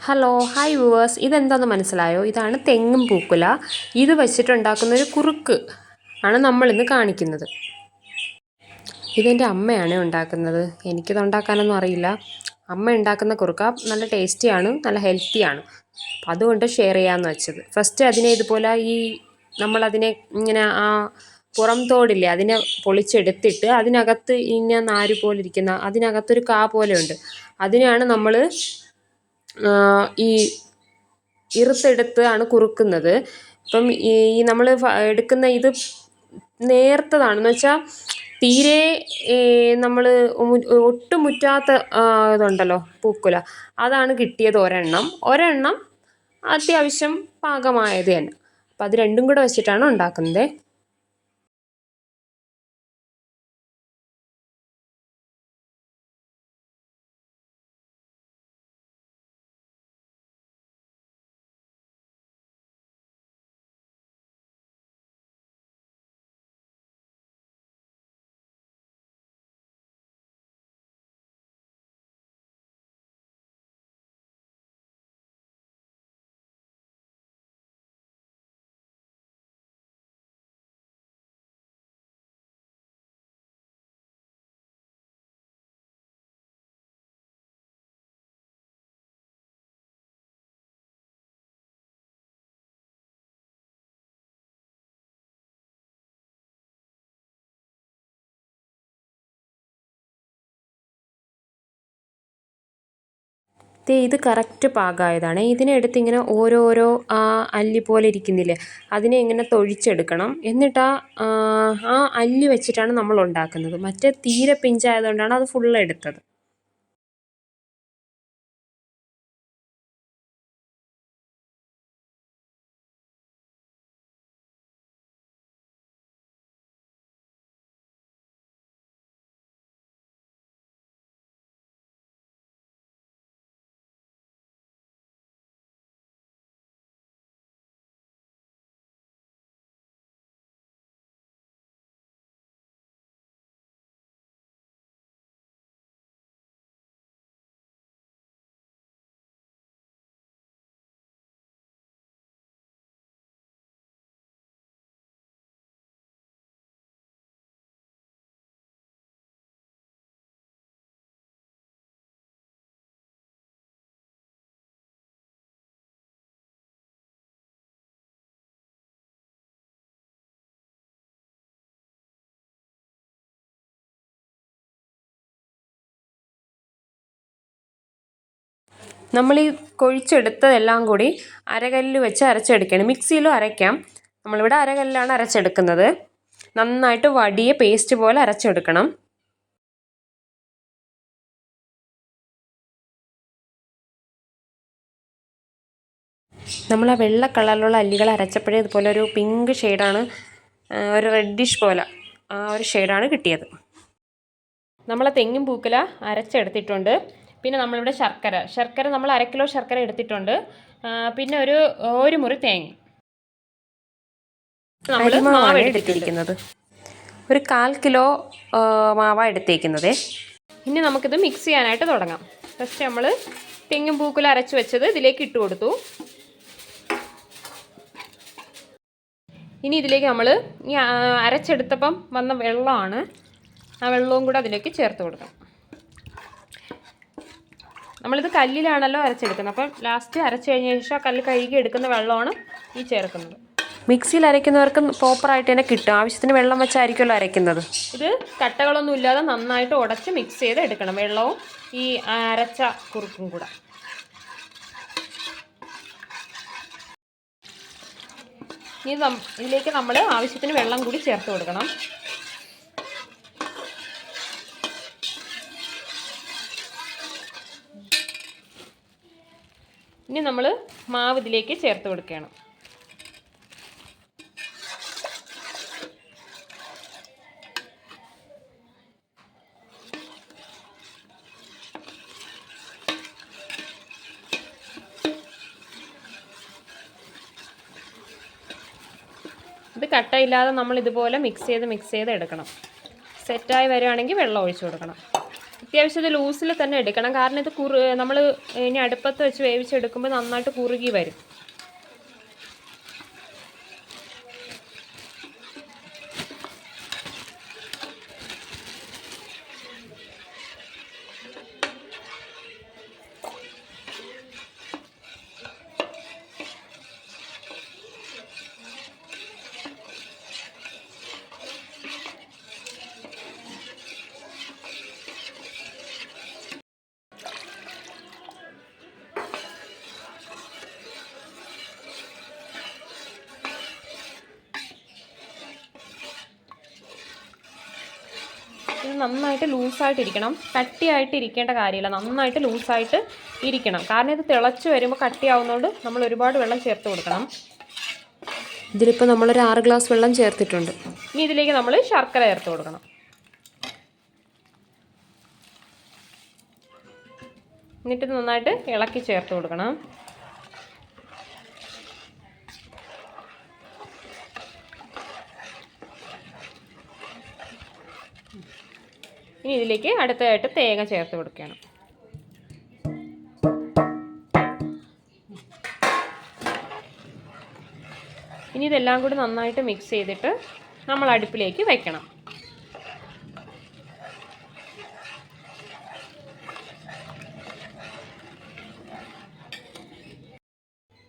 Hello hi viewers ഇതെന്താന്ന് മനസ്സിലായോ? ഇതാണ് തെങ്ങും പൂക്കുല. ഇത് വെച്ചിട്ടുണ്ടാക്കുന്ന ഒരു കുറുക്ക് ആണ് നമ്മളിന്ന് കാണിക്കുന്നത്. ഇതെന്റെ അമ്മയാണ് ഉണ്ടാക്കുന്നത്. എനിക്കിത് ഉണ്ടാക്കാനൊന്നും അറിയില്ല. അമ്മ ഉണ്ടാക്കുന്ന കുറുക്ക നല്ല ടേസ്റ്റിയാണ് നല്ല ഹെൽത്തിയാണ് അപ്പം അതുകൊണ്ട് ഷെയർ ചെയ്യാമെന്ന് വെച്ചത്. ഫസ്റ്റ് അതിനെ ഇതുപോലെ ഈ നമ്മളതിനെ ഇങ്ങനെ ആ പുറം തോടില്ലേ അതിനെ പൊളിച്ചെടുത്തിട്ട് അതിനകത്ത് ഇങ്ങനെ നാര് പോലെ ഇരിക്കുന്ന അതിനകത്തൊരു കാ പോലെ ഉണ്ട് അതിനെയാണ് നമ്മൾ ഈ ഇറുത്തെടുത്ത് ആണ് കുറുക്കുന്നത്. ഇപ്പം ഈ നമ്മൾ എടുക്കുന്ന ഇത് നേർത്തതാണെന്ന് വെച്ചാൽ തീരെ നമ്മൾ ഒട്ടുമുറ്റാത്ത ഇതുണ്ടല്ലോ പൂക്കുല. അതാണ് കിട്ടിയത് ഒരെണ്ണം. ഒരെണ്ണം അത്യാവശ്യം പാകമായത് തന്നെ. അപ്പം അത് രണ്ടും കൂടെ വെച്ചിട്ടാണ് ഉണ്ടാക്കുന്നത്. ഇത് കറക്റ്റ് പാകമായതാണ് ഇതിനെ എടുത്ത് ഇങ്ങനെ ഓരോരോ അല്ലി പോലെ ഇരിക്കുന്നില്ലേ അതിനെ ഇങ്ങനെ തൊഴിച്ചെടുക്കണം. എന്നിട്ട് ആ ആ അല്ലി വെച്ചിട്ടാണ് നമ്മൾ ഉണ്ടാക്കുന്നത്. മറ്റേ തീരെ പിഞ്ചായതുകൊണ്ടാണ് അത് ഫുൾ എടുത്തത്. നമ്മൾ ഈ കൊഴിച്ചെടുത്തതെല്ലാം കൂടി അരകല്ലിൽ വെച്ച് അരച്ചെടുക്കണം. മിക്സിയിലും അരയ്ക്കാം. നമ്മളിവിടെ അരകല്ലിലാണ് അരച്ചെടുക്കുന്നത്. നന്നായിട്ട് വടിയെ പേസ്റ്റ് പോലെ അരച്ചെടുക്കണം. നമ്മൾ ആ വെള്ള കളറിലുള്ള അല്ലികൾ അരച്ചപ്പോഴേ ഇതുപോലെ ഒരു പിങ്ക് ഷെയ്ഡാണ് ഒരു റെഡിഷ് പോലെ ആ ഒരു ഷെയ്ഡാണ് കിട്ടിയത്. നമ്മൾ തെങ്ങും പൂക്കല അരച്ചെടുത്തിട്ടുണ്ട്. പിന്നെ നമ്മളിവിടെ ശർക്കര. ശർക്കര നമ്മൾ അര കിലോ ശർക്കര എടുത്തിട്ടുണ്ട്. പിന്നെ ഒരു ഒരു മുറി തേങ്ങ. നമ്മൾ മാവ് എടുത്തിരിക്കുന്നത്. ഒരു കാൽ കിലോ മാവ എടുത്തേക്കുന്നത് ഇനി നമുക്കിത് മിക്സ് ചെയ്യാനായിട്ട് തുടങ്ങാം. ഫസ്റ്റ് നമ്മൾ തെങ്ങും പൂക്കുല അരച്ച് വെച്ചത് ഇതിലേക്ക് ഇട്ട് കൊടുത്തു. ഇനി ഇതിലേക്ക് നമ്മൾ ഈ അരച്ചെടുത്തപ്പം വന്ന വെള്ളമാണ്. ആ വെള്ളവും കൂടെ അതിലേക്ക് ചേർത്ത് കൊടുക്കണം നമ്മളിത് കല്ലിലാണല്ലോ അരച്ചെടുക്കുന്നത്. അപ്പം ലാസ്റ്റ് അരച്ചു കഴിഞ്ഞ ശേഷം ആ കല്ല് കഴുകി എടുക്കുന്ന വെള്ളമാണ് ഈ ചേർക്കുന്നത്. മിക്സിയിൽ അരയ്ക്കുന്നവർക്ക് പ്രോപ്പറായിട്ട് തന്നെ കിട്ടും. ആവശ്യത്തിന് വെള്ളം വെച്ചായിരിക്കുമല്ലോ അരയ്ക്കുന്നത്. ഇത് കട്ടകളൊന്നും ഇല്ലാതെ നന്നായിട്ട് ഉടച്ച് മിക്സ് ചെയ്ത് എടുക്കണം. വെള്ളവും ഈ അരച്ച കുറുക്കും കൂടെ. ഇനി ഇതിലേക്ക് നമ്മൾ ആവശ്യത്തിന് വെള്ളം കൂടി ചേർത്ത് കൊടുക്കണം. ഇനി നമ്മൾ മാവ് ഇതിലേക്ക് ചേർത്ത് കൊടുക്കണം. ഇത് കട്ടയില്ലാതെ നമ്മൾ ഇതുപോലെ മിക്സ് ചെയ്ത് മിക്സ് ചെയ്ത് എടുക്കണം. സെറ്റായി വരികയാണെങ്കിൽ വെള്ളം ഒഴിച്ചു കൊടുക്കണം. അത്യാവശ്യം ഇത് ലൂസിൽ തന്നെ എടുക്കണം. കാരണം ഇത് കുറു നമ്മൾ ഇനി അടുപ്പത്ത് വെച്ച് വേവിച്ചെടുക്കുമ്പോൾ നന്നായിട്ട് കുറുകി വരും. ഇത് നന്നായിട്ട് ലൂസായിട്ട് ഇരിക്കണം കട്ടിയായിട്ട് ഇരിക്കേണ്ട കാര്യമില്ല. നന്നായിട്ട് ലൂസായിട്ട് ഇരിക്കണം. കാരണം ഇത് തിളച്ച് വരുമ്പോൾ കട്ടിയാവുന്നതുകൊണ്ട് നമ്മൾ ഒരുപാട് വെള്ളം ചേർത്ത് കൊടുക്കണം. ഇതിലിപ്പോൾ നമ്മളൊരു ആറ് ഗ്ലാസ് വെള്ളം ചേർത്തിട്ടുണ്ട്. ഇനി ഇതിലേക്ക് നമ്മൾ ശർക്കര ചേർത്ത് കൊടുക്കണം. എന്നിട്ട് നന്നായിട്ട് ഇളക്കി ചേർത്ത് കൊടുക്കണം. ഇനി ഇതിലേക്ക് അടുത്തതായിട്ട് തേങ്ങ ചേർത്ത് കൊടുക്കണം. ഇനി ഇതെല്ലാം കൂടി നന്നായിട്ട് മിക്സ് ചെയ്തിട്ട് നമ്മൾ അടുപ്പിലേക്ക് വെക്കണം.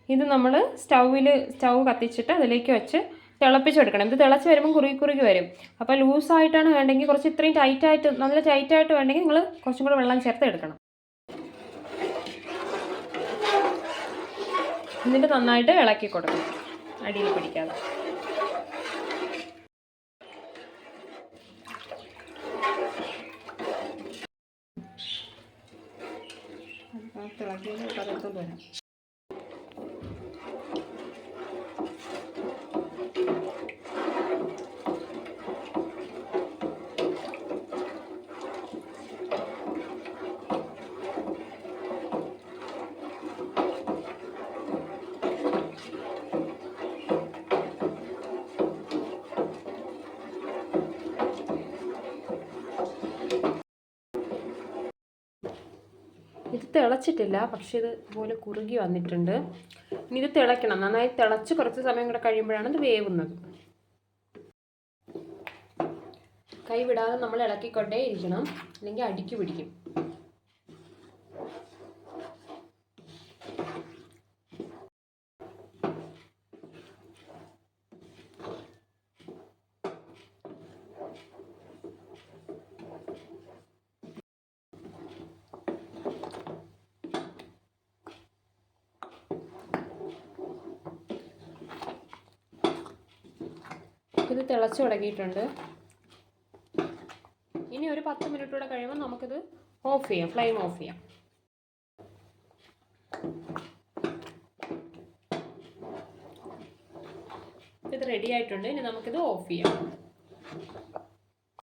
ഇത് നമ്മൾ സ്റ്റൗവിൽ സ്റ്റൗ കത്തിച്ചിട്ട് അതിലേക്ക് വെച്ച് തിളപ്പിച്ചെടുക്കണം. ഇത് തിളച്ച് വരുമ്പോൾ കുറുകി കുറുകി വരും. അപ്പോൾ ലൂസായിട്ടാണ് വേണ്ടെങ്കിൽ കുറച്ച് ഇത്രയും ടൈറ്റായിട്ട് നല്ല ടൈറ്റായിട്ട് വേണ്ടെങ്കിൽ നിങ്ങൾ കുറച്ചും കൂടെ വെള്ളം ചേർത്ത് എടുക്കണം. എന്നിട്ട് നന്നായിട്ട് ഇളക്കി കൊടുക്കണം. അടിയിൽ പിടിക്കാതെ. തിളക്കിയത് പകർത്തോണ്ട് വരാം തിളച്ചിട്ടില്ല പക്ഷെ ഇത് ഇതുപോലെ കുറുകി വന്നിട്ടുണ്ട്. ഇനി ഇത് തിളയ്ക്കണം. നന്നായി തിളച്ച് കുറച്ച് സമയം കൂടെ കഴിയുമ്പോഴാണ് ഇത് വേവുന്നത്. കൈവിടാതെ നമ്മൾ ഇളക്കിക്കൊണ്ടേ ഇരിക്കണം. അല്ലെങ്കിൽ അടുക്കി പിടിക്കും. ഇത് തിളച്ച് തുടങ്ങിയിട്ടുണ്ട്. ഇനി ഒരു പത്ത് മിനിറ്റ് കൂടെ കഴിയുമ്പോൾ നമുക്കിത് ഓഫ് ചെയ്യാം ഫ്ലെയിം ഓഫ് ചെയ്യാം. ഇത് റെഡി ആയിട്ടുണ്ട് ഇനി നമുക്കിത് ഓഫ് ചെയ്യാം.